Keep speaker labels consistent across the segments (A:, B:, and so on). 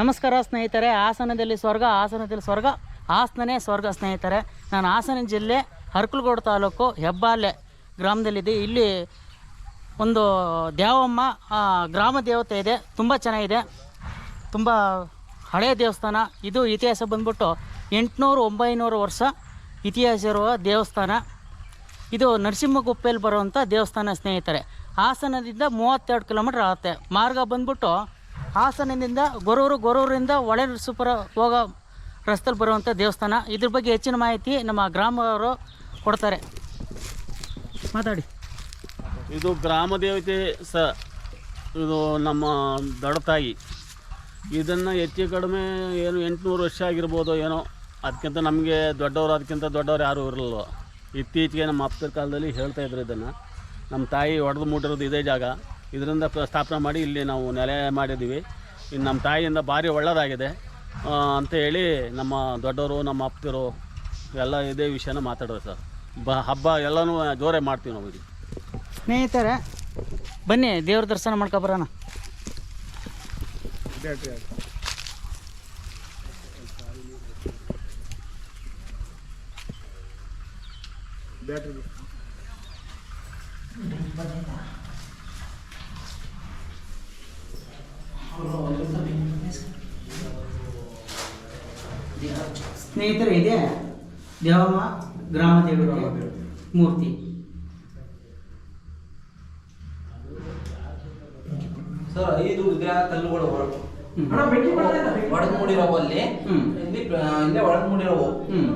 A: ನಮಸ್ಕಾರ ಸ್ನೇಹಿತರೆ, ಹಾಸನದಲ್ಲಿ ಸ್ವರ್ಗ ಹಾಸನದಲ್ಲಿ ಸ್ವರ್ಗ, ಹಾಸನನೇ ಸ್ವರ್ಗ ಸ್ನೇಹಿತರೆ. ನಾನು ಹಾಸನ ಜಿಲ್ಲೆ ಹರ್ಕಲ್ಗೋಡು ತಾಲೂಕು ಹೆಬ್ಬಾಲೆ ಗ್ರಾಮದಲ್ಲಿದೆ ಇಲ್ಲಿ ಒಂದು ದೇವಮ್ಮ ಗ್ರಾಮ ದೇವತೆ ಇದೆ. ತುಂಬ ಚೆನ್ನಾಗಿದೆ. ತುಂಬ ಹಳೆಯ ದೇವಸ್ಥಾನ. ಇದು ಇತಿಹಾಸ ಬಂದ್ಬಿಟ್ಟು ಎಂಟುನೂರು ಒಂಬೈನೂರು ವರ್ಷ ಇತಿಹಾಸ ಇರುವ ದೇವಸ್ಥಾನ. ಇದು ನರಸಿಂಹಗುಪ್ಪೆಯಲ್ಲಿ ಬರುವಂಥ ದೇವಸ್ಥಾನ ಸ್ನೇಹಿತರೆ. ಹಾಸನದಿಂದ ಮೂವತ್ತೆರಡು ಕಿಲೋಮೀಟ್ರ್ ಆಗುತ್ತೆ. ಮಾರ್ಗ ಬಂದ್ಬಿಟ್ಟು ಹಾಸನದಿಂದ ಗೊರೂರು, ಗೊರೂರಿಂದ ಒಳೆ ನರಸೀಪುರ ಹೋಗೋ ರಸ್ತೆಯಲ್ಲಿ ಬರುವಂಥ ದೇವಸ್ಥಾನ. ಇದ್ರ ಬಗ್ಗೆ ಹೆಚ್ಚಿನ ಮಾಹಿತಿ ನಮ್ಮ ಗ್ರಾಮವರು ಕೊಡ್ತಾರೆ. ಮಾತಾಡಿ.
B: ಇದು ಗ್ರಾಮ ದೇವತೆ ಸ, ಇದು ನಮ್ಮ ದೊಡ್ಡತಾಯಿ ಇದನ್ನು ಹೆಚ್ಚು ಕಡಿಮೆ ಏನು ಎಂಟುನೂರು ವರ್ಷ ಆಗಿರ್ಬೋದು ಏನೋ. ಅದಕ್ಕಿಂತ ನಮಗೆ ದೊಡ್ಡವರು, ಅದಕ್ಕಿಂತ ದೊಡ್ಡವರು ಯಾರೂ ಇರಲಿಲ್ಲ ಇತ್ತೀಚೆಗೆ ನಮ್ಮ ಅಪ್ಪರ ಕಾಲದಲ್ಲಿ ಹೇಳ್ತಾ ಇದ್ರು ಇದನ್ನು. ನಮ್ಮ ತಾಯಿ ಒಡೆದು ಮೂಟಿರೋದು ಇದೇ ಜಾಗ. ಇದರಿಂದ ಪ್ರ- ಸ್ಥಾಪನೆ ಮಾಡಿ ಇಲ್ಲಿ ನಾವು ನೆಲೆ ಮಾಡಿದ್ದೀವಿ. ಇನ್ನು ನಮ್ಮ ತಾಯಿಯಿಂದ ಭಾರಿ ಒಳ್ಳೆಯದಾಗಿದೆ ಅಂತ ಹೇಳಿ ನಮ್ಮ ದೊಡ್ಡವರು ನಮ್ಮ ಅಪ್ತಿರು ಎಲ್ಲ ಇದೇ ವಿಷಯನ ಮಾತಾಡೋದು ಸರ್. ಬ ಹಬ್ಬ ಎಲ್ಲನೂ ಜೋರೇ ಮಾಡ್ತೀವಿ ನಾವು ಇಲ್ಲಿ.
A: ಸ್ನೇಹಿತರೆ ಬನ್ನಿ ದೇವ್ರ ದರ್ಶನ ಮಾಡ್ಕೊಬರೋಣ ಸ್ನೇಹಿತರೆ ಇದೆ ದೇವಮ್ಮ ಗ್ರಾಮ ದೇವರ ಮೂರ್ತಿ.
C: ಸರ್ ಐದು ವಿಗ್ರಹ ಕಲ್ಲುಗಳು
A: ಹ್ಮ್.
C: ಇಲ್ಲಿ ಇಲ್ಲೇ ಒಡೆದು ಮೂಡಿರೋವು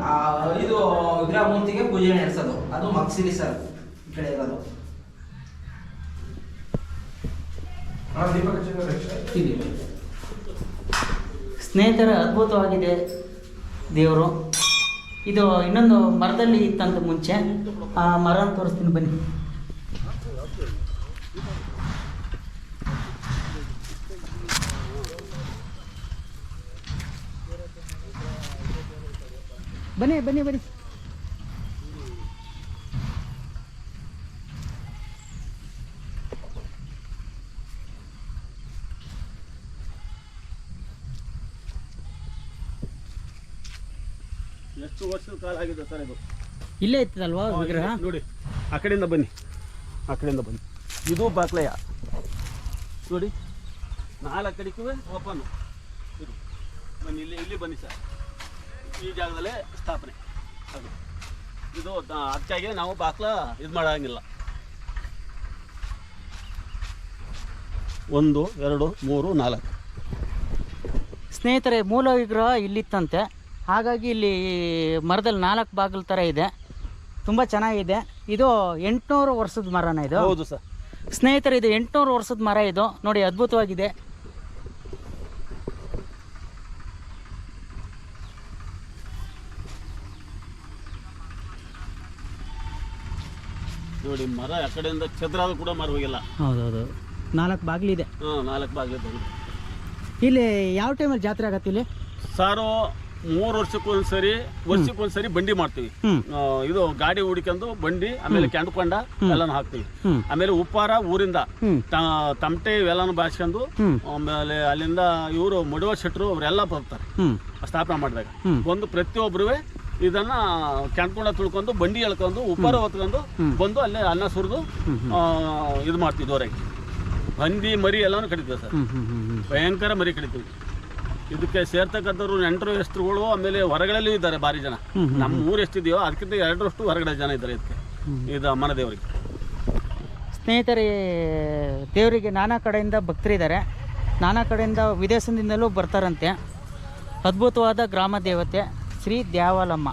C: ಆ ಐದು ವಿಗ್ರಹ ಮೂರ್ತಿಗೆ ಪೂಜೆ ನಡೆಸೋದು. ಅದು ಮಕ್ಸಿಲಿ ಸರ್ ಈ ಕಡೆ ಇರೋದು
A: ಇದೆ. ಸ್ನೇಹಿತರ ಅದ್ಭುತವಾಗಿದೆ. ದೇವರು. ಇದು ಇನ್ನೊಂದು ಮರದಲ್ಲಿ ಇತ್ತಂತ ಮುಂಚೆ. ಆ ಮರ ತೋರಿಸ್ತೀನಿ ಬನ್ನಿ. ಬನ್ನಿ ಬನ್ನಿ ಬನ್ನಿ.
B: ಎಷ್ಟು ವರ್ಷದ ಕಾಲ ಆಗಿದೆ ಸರ್ ಇದು?
A: ಇಲ್ಲೇ ಇತ್ತಲ್ವಾ ವಿಗ್ರಹ?
B: ನೋಡಿ ಆ ಕಡೆಯಿಂದ ಬನ್ನಿ. ಆ ಕಡೆಯಿಂದ ಬನ್ನಿ. ಇದು ಬಾಕ್ಲಯ ನೋಡಿ ನಾಲ್ಕು ಕಡೆಗೂ ಓಪನ್ ಇದು. ಬನ್ನಿ ಇಲ್ಲಿ ಇಲ್ಲಿ ಬನ್ನಿ ಸರ್. ಈ ಜಾಗದಲ್ಲೇ ಸ್ಥಾಪನೆ. ಅದು. ಇದು ಅದಕ್ಕಾಗಿ ನಾವು ಬಾಕ್ಲ ಇದು ಮಾಡೋಂಗಿಲ್ಲ. ಒಂದು ಎರಡು ಮೂರು ನಾಲ್ಕು.
A: ಸ್ನೇಹಿತರೆ ಮೂಲ ವಿಗ್ರಹ ಇಲ್ಲಿತ್ತಂತೆ. ಹಾಗಾಗಿ ಇಲ್ಲಿ ಮರದಲ್ಲಿ ನಾಲ್ಕು ಬಾಗಿಲು ಥರ ಇದೆ. ತುಂಬ ಚೆನ್ನಾಗಿದೆ. ಇದು ಎಂಟುನೂರು ವರ್ಷದ ಮರನ ಇದು?
B: ಹೌದು ಸರ್.
A: ಸ್ನೇಹಿತರೆ ಇದು ಎಂಟುನೂರು ವರ್ಷದ ಮರ ಇದು. ನೋಡಿ ಅದ್ಭುತವಾಗಿದೆ.
B: ನೋಡಿ ಮರ ಆ ಕಡೆಯಿಂದ ಕೂಡ ಮರ ಹೋಗಿಲ್ಲ.
A: ಹೌದೌದು. ನಾಲ್ಕು ಬಾಗಿಲಿದೆ
B: ಹಾಂ ನಾಲ್ಕು ಬಾಗಿಲು
A: ಇಲ್ಲಿ ಯಾವ ಟೈಮಲ್ಲಿ ಜಾತ್ರೆ ಆಗತ್ತೆ ಇಲ್ಲಿ?
B: ಸಾರು ಮೂರು ವರ್ಷಕ್ಕೊಂದ್ಸರಿ ವರ್ಷಕ್ಕೊಂದ್ಸರಿ ಬಂಡಿ ಮಾಡ್ತೀವಿ. ಇದು ಗಾಡಿ ಹುಡ್ಕೊಂಡು ಬಂಡಿ ಆಮೇಲೆ ಕೆಂಡ್ಕೊಂಡ ಎಲ್ಲಾನು ಹಾಕ್ತೀವಿ. ಆಮೇಲೆ ಉಪ್ಪಾರ ಊರಿಂದ ತಮಟೆ ಇವೆಲ್ಲಾನು
A: ಬಾಸ್ಕೊಂಡು
B: ಆಮೇಲೆ ಅಲ್ಲಿಂದ ಇವರು ಮಡುವ ಶೆಟ್ರು ಅವರೆಲ್ಲ ಬರ್ತಾರೆ. ಸ್ಥಾಪನೆ ಮಾಡಿದಾಗ.
A: ಒಂದು
B: ಬಂದು ಪ್ರತಿಯೊಬ್ಬರು ಇದನ್ನ ಕೆಂಡ್ಕೊಂಡ ತುಳ್ಕೊಂಡು ಬಂಡಿ ಎಳ್ಕೊಂಡು ಉಪ್ಪಾರ ಹೊತ್ಕೊಂಡು ಬಂದು ಅಲ್ಲೇ ಅನ್ನ ಸುರಿದು. ಇದು ಮಾಡ್ತೀವಿ ಜೋರಾಗಿ ಹಂದಿ ಮರಿ ಎಲ್ಲಾನು ಕಡಿತೀವಿ ಸರ್. ಭಯಂಕರ ಮರಿ ಕಡಿತೀವಿ. ಇದಕ್ಕೆ ಸೇರ್ತಕ್ಕಂಥವ್ರು ನೆಂಟರು ಹೆಸರುಗಳು ಆಮೇಲೆ ಹೊರಗಳಲ್ಲೂ ಇದ್ದಾರೆ ಭಾರಿ ಜನ. ನಮ್ಮ ಊರು ಎಷ್ಟಿದೆಯೋ ಅದಕ್ಕಿಂತ ಎರಡರಷ್ಟು ಹೊರಗಡೆ ಜನ ಇದ್ದಾರೆ ಇದಕ್ಕೆ. ಇದು ಮನ ದೇವರಿಗೆ.
A: ಸ್ನೇಹಿತರೆ ದೇವರಿಗೆ ನಾನಾ ಕಡೆಯಿಂದ ಭಕ್ತರಿದ್ದಾರೆ ನಾನಾ ಕಡೆಯಿಂದ ವಿದೇಶದಿಂದಲೂ ಬರ್ತಾರಂತೆ. ಅದ್ಭುತವಾದ ಗ್ರಾಮ ದೇವತೆ ಶ್ರೀ ದ್ಯಾವಲಮ್ಮ.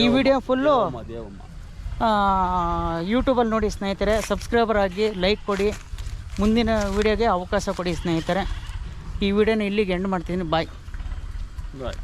A: ಈ ವಿಡಿಯೋ ಫುಲ್ಲು ಯೂಟ್ಯೂಬಲ್ಲಿ ನೋಡಿ ಸ್ನೇಹಿತರೆ ಸಬ್ಸ್ಕ್ರೈಬರ್ ಆಗಿ ಲೈಕ್ ಕೊಡಿ. ಮುಂದಿನ ವಿಡಿಯೋಗೆ ಅವಕಾಶ ಕೊಡಿ ಸ್ನೇಹಿತರೆ. ಈ ವಿಡಿಯೋನ ಇಲ್ಲಿಗೆ ಎಂಡ್ ಮಾಡ್ತೀನಿ. ಬಾಯ್
B: ಬಾಯ್